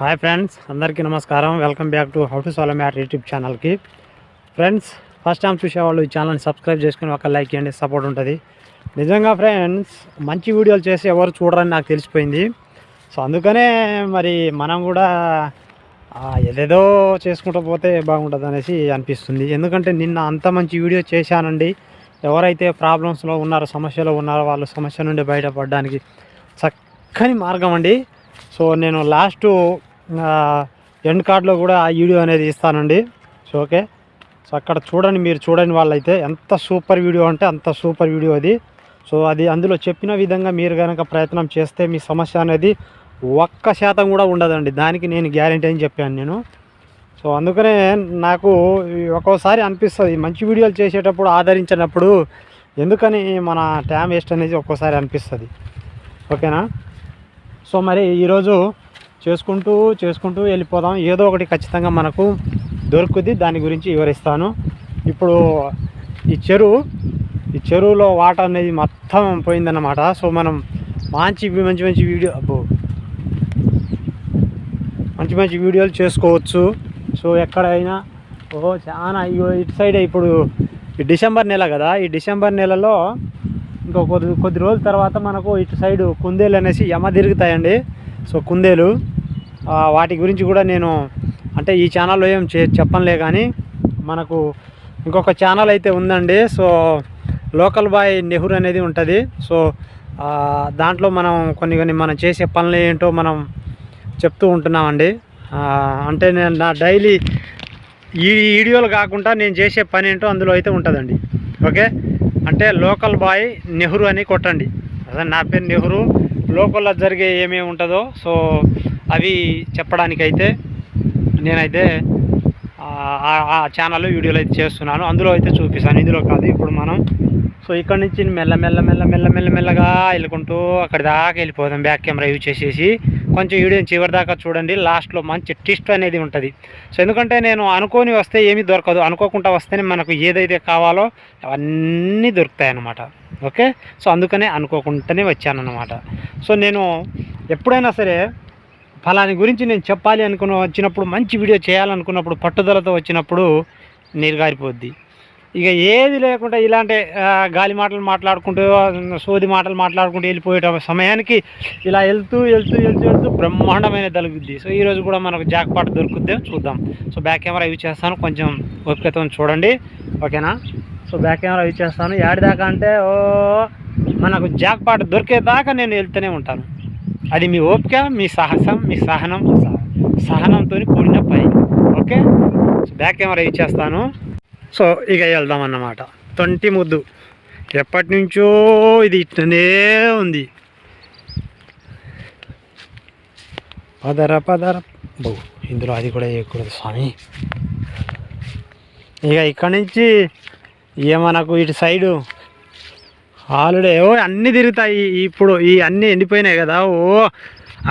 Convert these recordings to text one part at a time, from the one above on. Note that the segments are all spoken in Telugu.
హాయ్ ఫ్రెండ్స్ అందరికీ నమస్కారం. Welcome back to how to solve math YouTube ఛానల్కి. ఫ్రెండ్స్ ఫస్ట్ టైం చూసేవాళ్ళు ఈ ఛానల్ని సబ్స్క్రైబ్ చేసుకుని ఒక లైక్ చేయండి సపోర్ట్ ఉంటుంది. నిజంగా ఫ్రెండ్స్ మంచి వీడియోలు చేసి ఎవరు చూడరని నాకు తెలిసిపోయింది. సో అందుకనే మరి మనం కూడా ఏదేదో చేసుకుంటూ పోతే బాగుంటుంది అనేసి అనిపిస్తుంది. ఎందుకంటే నిన్న అంత మంచి వీడియో చేశానండి. ఎవరైతే ప్రాబ్లమ్స్లో ఉన్నారో సమస్యలో ఉన్నారో వాళ్ళు సమస్య నుండి బయటపడడానికి చక్కని మార్గం అండి. సో నేను లాస్ట్ ఎండ్ కార్డ్లో కూడా ఆ వీడియో అనేది ఇస్తానండి. సో ఓకే సో అక్కడ చూడండి మీరు చూడని వాళ్ళైతే ఎంత సూపర్ వీడియో అంటే అంత సూపర్ వీడియో అది. సో అది అందులో చెప్పిన విధంగా మీరు కనుక ప్రయత్నం చేస్తే మీ సమస్య అనేది ఒక్క శాతం కూడా ఉండదండి. దానికి నేను గ్యారంటీ అని చెప్పాను నేను. సో అందుకనే నాకు ఒక్కోసారి అనిపిస్తుంది మంచి వీడియోలు చేసేటప్పుడు ఆదరించినప్పుడు ఎందుకని మన టైం వేస్ట్ అనేది ఒక్కోసారి అనిపిస్తుంది. ఓకేనా సో మరి ఈరోజు చేసుకుంటూ చేసుకుంటూ వెళ్ళిపోదాం. ఏదో ఒకటి ఖచ్చితంగా మనకు దొరుకుద్ది. దాని గురించి వివరిస్తాను. ఇప్పుడు ఈ చెరువు ఈ చెరువులో వాటర్ అనేది మొత్తం పోయిందన్నమాట. సో మనం మంచి మంచి మంచి వీడియో అబ్బో. మంచి మంచి వీడియోలు చేసుకోవచ్చు. సో ఎక్కడైనా ఓ చాలా ఇగో ఇటు సైడ్ ఇప్పుడు ఈ డిసెంబర్ నెల కదా. ఈ డిసెంబర్ నెలలో ఇంకో కొద్ది కొద్ది రోజుల తర్వాత మనకు ఇటు సైడ్ కుందేలు అనేసి యమ తిరుగుతాయండి. సో కుందేలు వాటి గురించి కూడా నేను అంటే ఈ ఛానల్లో ఏం చే చెప్పనులే కానీ మనకు ఇంకొక ఛానల్ అయితే ఉందండి. సో లోకల్ బాయ్ నెహ్రూ అనేది ఉంటుంది. సో దాంట్లో మనం కొన్ని కొన్ని మనం చేసే పనులు ఏంటో మనం చెప్తూ ఉంటున్నామండి. అంటే నేను నా డైలీ ఈ వీడియోలు కాకుండా నేను చేసే పని ఏంటో అందులో అయితే ఉంటుందండి. ఓకే? అంటే లోకల్ బాయ్ నెహ్రూ అని కొట్టండి. అదే నా పేరు నెహ్రూ. లోకల్లో జరిగే ఏమేమి ఉంటుందో సో అవి చెప్పడానికైతే నేనైతే ఆ- ఛానల్లో వీడియోలు అయితే చేస్తున్నాను. అందులో అయితే చూపిస్తాను. ఇందులో కాదు ఇప్పుడు మనం సో ఇక్కడ నుంచి మెల్ల మెల్ల మెల్ల మెల్ల మెల్ల మెల్లగా వెళ్ళుకుంటూ అక్కడి దాకా వెళ్ళిపోదాం. బ్యాక్ కెమెరా యూజ్ చేసేసి కొంచెం వీడియో చివరి దాకా చూడండి. లాస్ట్లో మంచి ట్విస్ట్ అనేది ఉంటుంది. సో ఎందుకంటే నేను అనుకోని వస్తే ఏమీ దొరకదు. అనుకోకుండా వస్తేనే మనకు ఏదైతే కావాలో అవన్నీ దొరుకుతాయి అన్నమాట. ఓకే సో అందుకనే అనుకోకుండానే వచ్చానన్నమాట. సో నేను ఎప్పుడైనా సరే ఫలాని గురించి నేను చెప్పాలి అనుకున్న వచ్చినప్పుడు మంచి వీడియో చేయాలనుకున్నప్పుడు పట్టుదలతో వచ్చినప్పుడు నీరు గారిపోద్ది. ఇక ఏది లేకుండా ఇలాంటి గాలి మాటలు మాట్లాడుకుంటూ సోది మాటలు మాట్లాడుకుంటూ వెళ్ళిపోయే సమయానికి ఇలా వెళ్తూ వెళ్తూ వెళ్తూ వెళ్తూ బ్రహ్మాండమైన తలుగుద్ది సో ఈరోజు కూడా మనకు జాక్ పాట దొరుకుద్ది చూద్దాం. సో బ్యాక్ కెమెరా యూజ్ చేస్తాను. కొంచెం ఓపికతో చూడండి. ఓకేనా? సో బ్యాక్ కెమెరా యూజ్ చేస్తాను. ఏడిదాకా అంటే ఓ మనకు జాక్ పాట దొరికేదాకా నేను వెళ్తూనే ఉంటాను. అది మీ ఓపిక మీ సాహసం మీ సహనం సహనంతో కూడిన పని. ఓకే? బ్యాక్ కెమెరా ఇచ్చేస్తాను సో ఇక వెళ్దాం అన్నమాట. తొంటి ముద్దు. ఎప్పటి నుంచో ఇది ఇట్లనే ఉంది. పదర పదర. బో ఇందులో అది కూడా వేయకూడదు స్వామి. ఇక ఇక్కడ నుంచి ఇక మనకు ఇటు సైడు హాలిడే. ఓ అన్నీ తిరుగుతాయి. ఇప్పుడు ఈ అన్నీ ఎండిపోయినాయి కదా. ఓ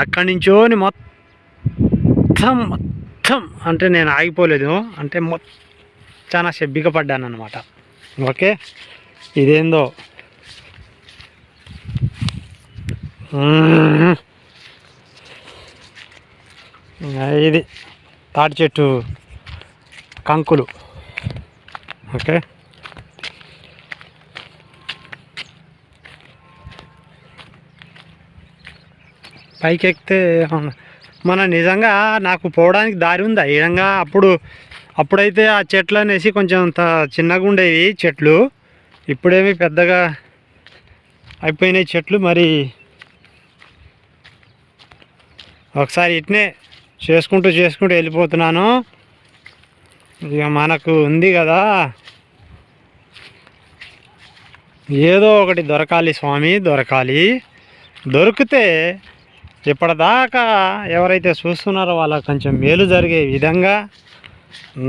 అక్కడి నుంచోని మొత్తం మొత్తం అంటే నేను ఆగిపోలేదు. అంటే మొత్తం చాలా సెబ్బిగా పడ్డాను అనమాట ఓకే? ఇదేందో? ఇది తాటి చెట్టు కంకులు. ఓకే? పైకి ఎక్కితే మన నిజంగా నాకు పోవడానికి దారి ఉందా? ఈ విధంగా అప్పుడు అప్పుడైతే ఆ చెట్లు అనేసి కొంచెం అంత చిన్నగా ఉండేవి చెట్లు. ఇప్పుడేమి పెద్దగా అయిపోయినాయి చెట్లు మరి. ఒకసారి ఇట్నే చేసుకుంటూ చేసుకుంటూ వెళ్ళిపోతున్నాను. ఇక మనకు ఉంది కదా. ఏదో ఒకటి దొరకాలి స్వామి దొరకాలి. దొరికితే ఇప్పటిదాకా ఎవరైతే చూస్తున్నారో వాళ్ళకి కొంచెం మేలు జరిగే విధంగా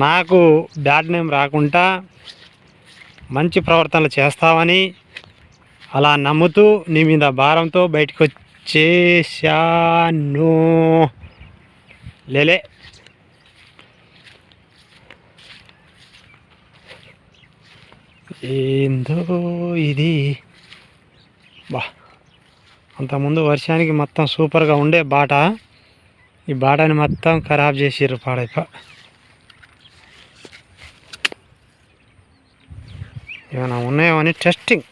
నాకు బ్యాడ్ నేమ్ రాకుండా మంచి ప్రవర్తనలు చేస్తావని అలా నమ్ముతూ నీ మీద భారంతో బయటకు వచ్చేసాను లేలే. ఏందో ఇది. బా. అంతకుముందు వర్షానికి మొత్తం సూపర్గా ఉండే బాట ఈ బాటని మొత్తం ఖరాబ్ చేసిర్రు పాడైపో. ఏమైనా ఉన్నాయో అని టెస్టింగ్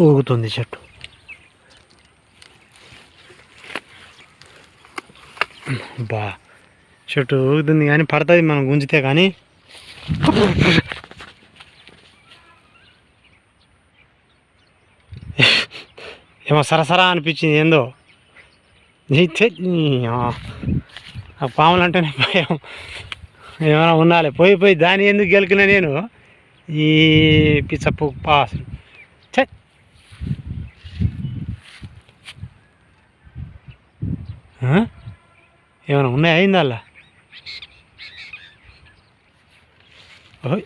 ఊగుతుంది చెట్టు. బా. చెట్టు ఊగుతుంది కానీ పడుతుంది మనం గుంజితే కానీ. ఏమో సరసరా అనిపించింది ఏందో. నీ నీ ఆ. పాములు అంటేనే భయం. ఏమైనా ఉండాలి. పోయి పోయి దాన్ని ఎందుకు గెలికినా నేను? ఈ పిచ్చప్పు పాస్. ఛే! ఏమైనా ఉన్నాయా అయిందా అలా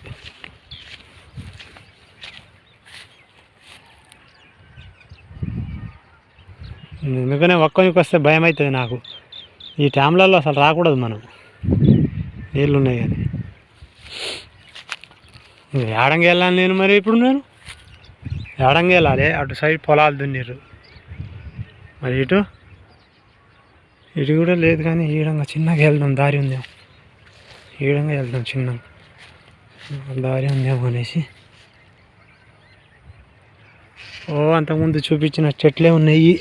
ఎందుకనే ఒక్కనికి వస్తే భయం అవుతుంది నాకు. ఈ టైంలలో అసలు రాకూడదు మనం. నీళ్ళు ఉన్నాయి కానీ. ఏడంగా వెళ్ళాలి నేను మరి ఇప్పుడు నేను? ఏడంగా వెళ్ళాలి? అటు సైడ్ పొలాలు దున్నీరు మరి ఇటు? ఇటు కూడా లేదు కానీ ఈడంగా చిన్నగా వెళ్దాం. దారి ఉందేమో. ఈడంగా వెళ్దాం చిన్నగా. దారి ఉందేమో అనేసి. ఓ అంతకుముందు చూపించిన చెట్లే ఉన్నాయి.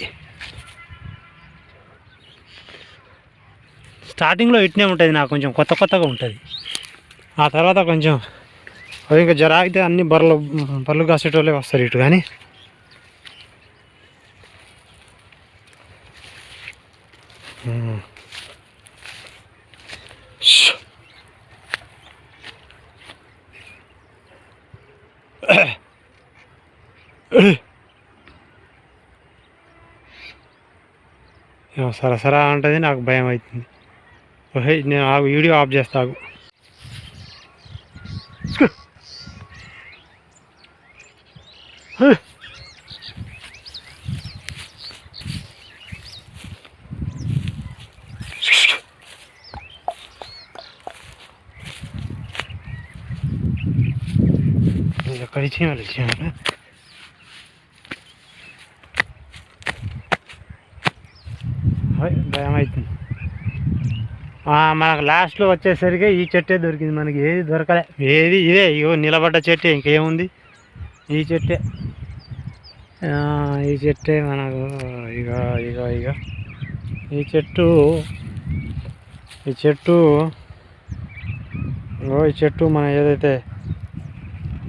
స్టార్టింగ్లో ఇట్నే ఉంటుంది నాకు కొంచెం కొత్త కొత్తగా ఉంటుంది. ఆ తర్వాత కొంచెం అది ఇంకా జర అయితే అన్ని బర్రెలు బర్రెలు కాసేటోళ్ళే వస్తారు ఇటు కానీ. ఉమ్. ష్. ఏమో సరసరా అంటది నాకు భయం అవుతుంది ఓహే నేను ఆ వీడియో ఆఫ్ చేస్తాగు ఎక్కడి చీమలు చీమలు భయం అవుతుంది మనకు లాస్ట్లో వచ్చేసరికి ఈ చెట్టే దొరికింది మనకి. ఏది దొరకలే. ఏది ఇదే ఇగో నిలబడ్డ చెట్టే ఇంకేముంది? ఈ చెట్టే. ఈ చెట్టే మనకు. ఇక ఇక ఇక ఈ చెట్టు ఈ చెట్టు ఈ చెట్టు మన ఏదైతే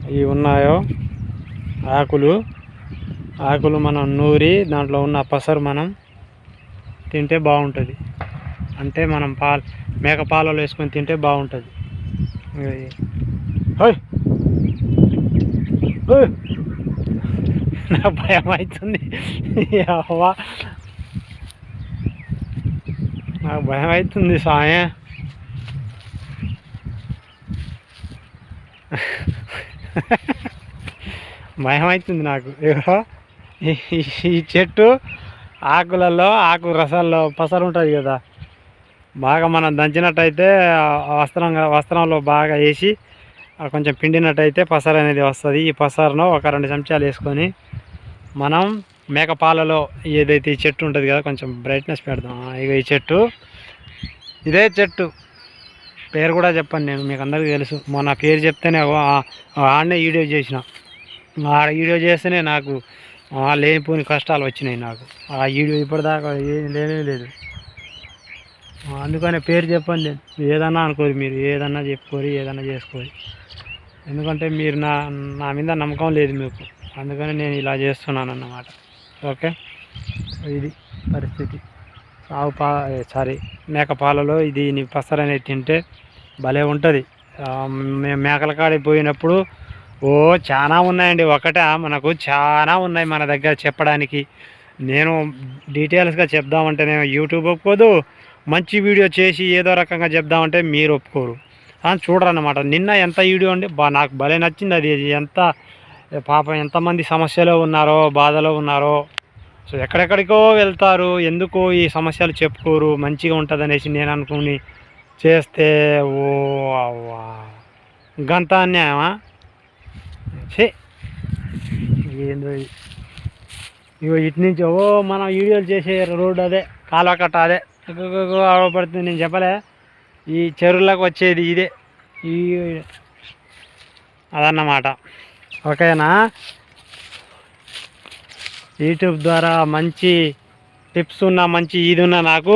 ఇవి ఉన్నాయో ఆకులు ఆకులు మనం నూరి దాంట్లో ఉన్న పసరు మనం తింటే బాగుంటుంది. అంటే మనం పాలు మేక పాలలో వేసుకొని తింటే బాగుంటుంది. నాకు భయం అవుతుంది. అవ్వా. నాకు భయం అవుతుంది సాయ. భయం అవుతుంది నాకు. ఈ చెట్టు ఆకులలో ఆకు రసాల్లో పసరు ఉంటుంది కదా. బాగా మనం దంచినట్టయితే వస్త్రం వస్త్రంలో బాగా వేసి ఆ కొంచెం పిండినట్టయితే పసరు అనేది వస్తుంది. ఈ పసరును ఒక రెండు చెంచాలు వేసుకొని మనం మేకపాలలో ఏదైతే ఈ చెట్టు ఉంటుంది కదా కొంచెం బ్రైట్నెస్ పెడదాం. ఇక ఈ చెట్టు. ఇదే చెట్టు. పేరు కూడా చెప్పాను నేను మీకు అందరికీ తెలుసు. మొన్న పేరు చెప్తేనే ఓ ఆడనే వీడియో చేసిన. ఆ వీడియో చేస్తేనే నాకు లేనిపోని కష్టాలు వచ్చినాయి నాకు. ఆ వీడియో ఇప్పటిదాకా ఏం లేనే లేదు. అందుకనే పేరు చెప్పండి ఏదన్నా అనుకోరు మీరు. ఏదన్నా చెప్పుకోరు ఏదన్నా చేసుకోరు. ఎందుకంటే మీరు నా నా మీద నమ్మకం లేదు మీకు. అందుకని నేను ఇలా చేస్తున్నాను అన్నమాట. ఓకే? ఇది పరిస్థితి. ఆవు పా సారీ మేక పాలలో ఇది పసరనేది అనేది తింటే భలే ఉంటుంది. మేము మేకల కాడికి పోయినప్పుడు ఓ చాలా ఉన్నాయండి. ఒకట మనకు చాలా ఉన్నాయి మన దగ్గర చెప్పడానికి. నేను డీటెయిల్స్గా చెప్దామంటే నేను యూట్యూబ్ ఒప్పుకోదు. మంచి వీడియో చేసి ఏదో రకంగా చెప్దామంటే మీరు ఒప్పుకోరు. అని చూడరన్నమాట. నిన్న ఎంత వీడియో అండి బా నాకు భలే నచ్చింది అది. ఎంత పాపం ఎంతమంది సమస్యలో ఉన్నారో బాధలో ఉన్నారో. సో ఎక్కడెక్కడికో వెళ్తారు. ఎందుకు ఈ సమస్యలు చెప్పుకోరు. మంచిగా ఉంటుంది అనేసి నేను అనుకుని చేస్తే ఓ అవ్వా. గంత అన్యాయమా? చే ఏందో ఇగో ఇటు నుంచి ఓ మనం వీడియోలు చేసే రోడ్డు అదే కాలువ కట్ట అదే పడుతుంది నేను చెప్పలే. ఈ చెరువులకు వచ్చేది ఇదే. ఈ అదన్నమాట. ఓకేనా? యూట్యూబ్ ద్వారా మంచి టిప్స్ ఉన్న మంచి ఇది ఉన్న నాకు